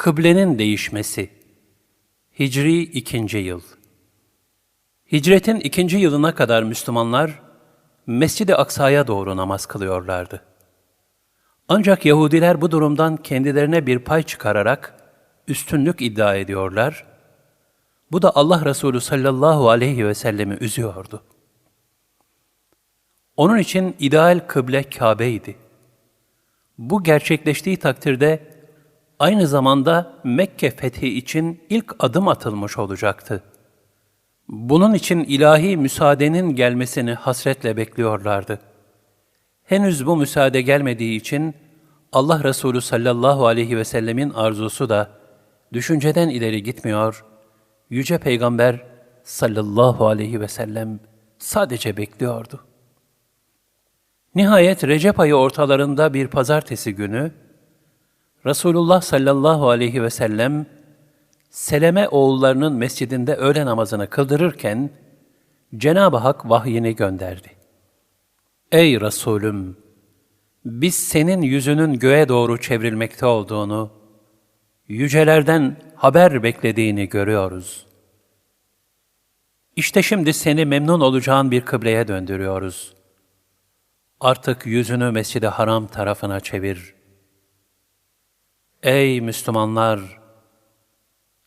Kıblenin değişmesi Hicri 2. yıl Hicretin ikinci yılına kadar Müslümanlar Mescid-i Aksa'ya doğru namaz kılıyorlardı. Ancak Yahudiler bu durumdan kendilerine bir pay çıkararak üstünlük iddia ediyorlar. Bu da Allah Resulü sallallahu aleyhi ve sellemi üzüyordu. Onun için ideal kıble Kabe'ydi. Bu gerçekleştiği takdirde aynı zamanda Mekke fethi için ilk adım atılmış olacaktı. Bunun için ilahi müsaadenin gelmesini hasretle bekliyorlardı. Henüz bu müsaade gelmediği için Allah Resulü sallallahu aleyhi ve sellemin arzusu da düşünceden ileri gitmiyor, Yüce Peygamber sallallahu aleyhi ve sellem sadece bekliyordu. Nihayet Recep ayı ortalarında bir pazartesi günü, Resulullah sallallahu aleyhi ve sellem, Seleme oğullarının mescidinde öğle namazını kıldırırken, Cenab-ı Hak vahyini gönderdi. Ey Resulüm! Biz senin yüzünün göğe doğru çevrilmekte olduğunu, yücelerden haber beklediğini görüyoruz. İşte şimdi seni memnun olacağın bir kıbleye döndürüyoruz. Artık yüzünü Mescid-i Haram tarafına çevir. Ey Müslümanlar!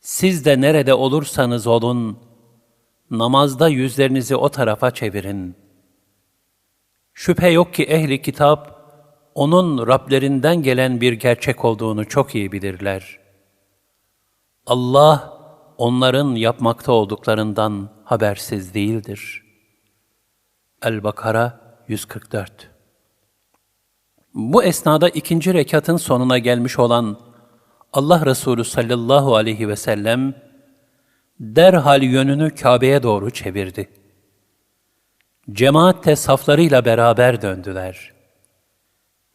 Siz de nerede olursanız olun, namazda yüzlerinizi o tarafa çevirin. Şüphe yok ki ehli kitap, onun Rablerinden gelen bir gerçek olduğunu çok iyi bilirler. Allah, onların yapmakta olduklarından habersiz değildir. El-Bakara 144 Bu esnada ikinci rekatın sonuna gelmiş olan Allah Resulü sallallahu aleyhi ve sellem derhal yönünü Kabe'ye doğru çevirdi. Cemaat de saflarıyla beraber döndüler.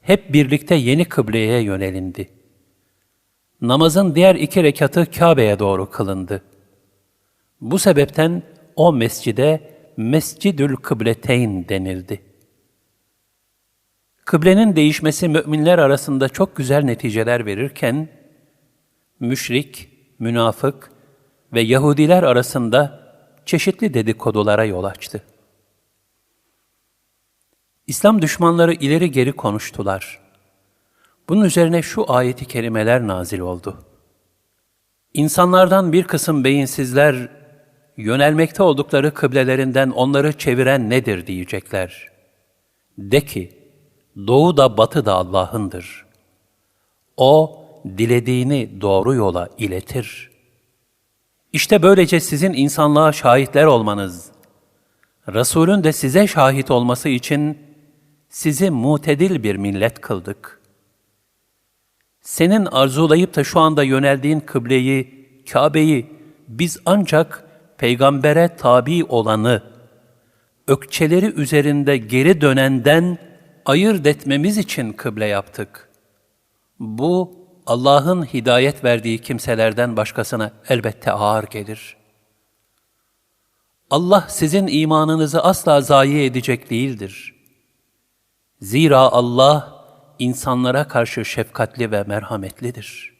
Hep birlikte yeni kıbleye yönelindi. Namazın diğer iki rekatı Kabe'ye doğru kılındı. Bu sebepten o mescide Mescidül Kıbleteyn denildi. Kıblenin değişmesi müminler arasında çok güzel neticeler verirken, müşrik, münafık ve Yahudiler arasında çeşitli dedikodulara yol açtı. İslam düşmanları ileri geri konuştular. Bunun üzerine şu ayeti kerimeler nazil oldu. İnsanlardan bir kısım beyinsizler, yönelmekte oldukları kıblelerinden onları çeviren nedir diyecekler. De ki, doğu da batı da Allah'ındır. O, dilediğini doğru yola iletir. İşte böylece sizin insanlığa şahitler olmanız, Resulün de size şahit olması için sizi mutedil bir millet kıldık. Senin arzulayıp da şu anda yöneldiğin kıbleyi, Kabe'yi biz ancak peygambere tabi olanı, ökçeleri üzerinde geri dönenden ayırt etmemiz için kıble yaptık. Bu, Allah'ın hidayet verdiği kimselerden başkasına elbette ağır gelir. Allah sizin imanınızı asla zayi edecek değildir. Zira Allah insanlara karşı şefkatli ve merhametlidir.''